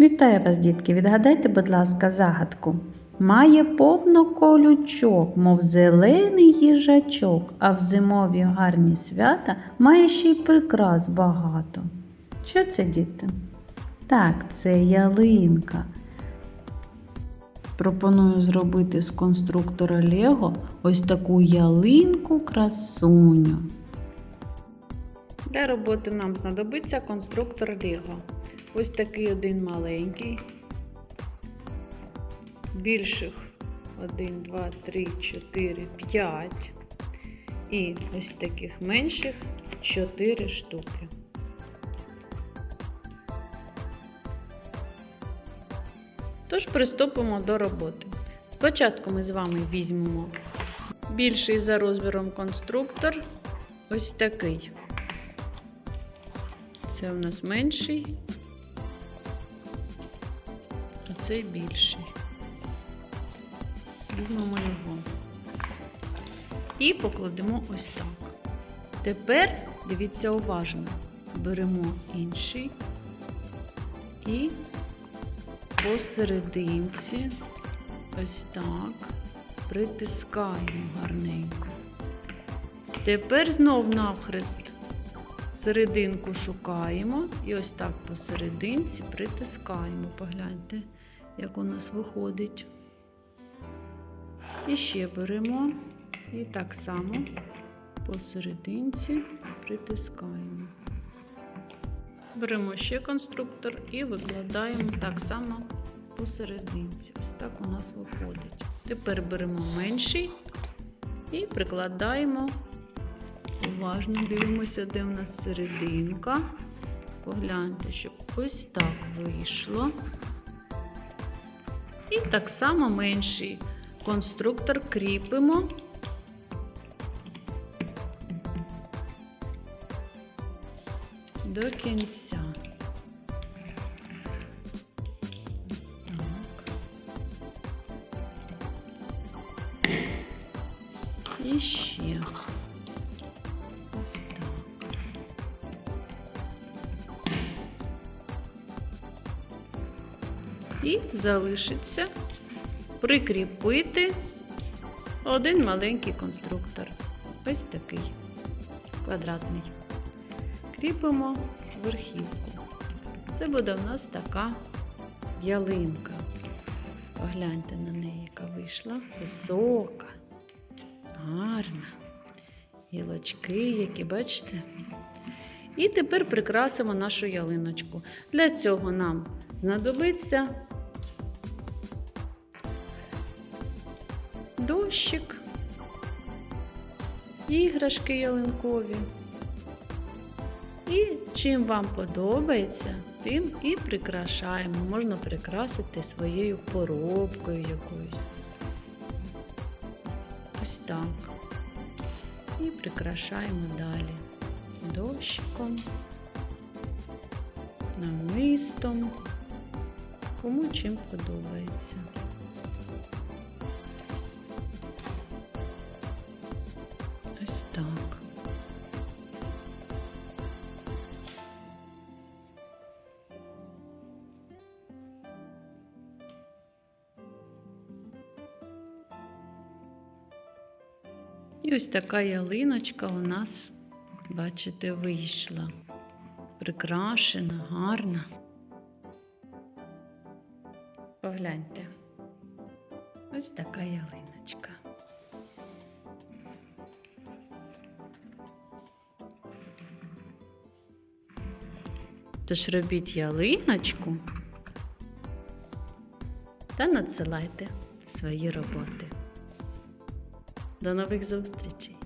Вітаю вас, дітки! Відгадайте, будь ласка, загадку. Має повно колючок, мов зелений їжачок, а в зимові гарні свята має ще й прикрас багато. Що це, діти? Так, це ялинка. Пропоную зробити з конструктора Лего ось таку ялинку красуню. Для роботи нам знадобиться конструктор Лего. Ось такий один маленький, більших 1, 2, 3, 4, 5. І ось таких менших 4 штуки. Тож приступимо до роботи. Спочатку ми з вами візьмемо більший за розміром конструктор. Ось такий. Це у нас менший, цей більший. Візьмемо його. І покладемо ось так. Тепер дивіться уважно. Беремо інший і посерединці ось так притискаємо гарненько. Тепер знов навхрест серединку шукаємо і ось так посерединці притискаємо. Погляньте, як у нас виходить. І ще беремо і так само посерединці притискаємо. Беремо ще конструктор і викладаємо так само посерединці. Ось так у нас виходить. Тепер беремо менший і прикладаємо. Уважно дивимося, де в нас серединка. Погляньте, щоб ось так вийшло. І так само менший конструктор кріпимо. До кінця. Так. І ще. І залишиться прикріпити один маленький конструктор. Ось такий квадратний. Кріпимо верхівку. Це буде в нас така ялинка. Погляньте на неї, яка вийшла. Висока, гарна. Гілочки, які бачите. І тепер прикрасимо нашу ялиночку. Для цього нам знадобиться дощик, іграшки ялинкові. І чим вам подобається, тим і прикрашаємо. Можна прикрасити своєю поробкою якоюсь. Ось так. І прикрашаємо далі дощиком, намистом, кому чим подобається. І ось така ялиночка у нас, бачите, вийшла. Прикрашена, гарна. Погляньте. Ось така ялиночка. Тож робіть ялиночку та надсилайте свої роботи. Do nových zústričí.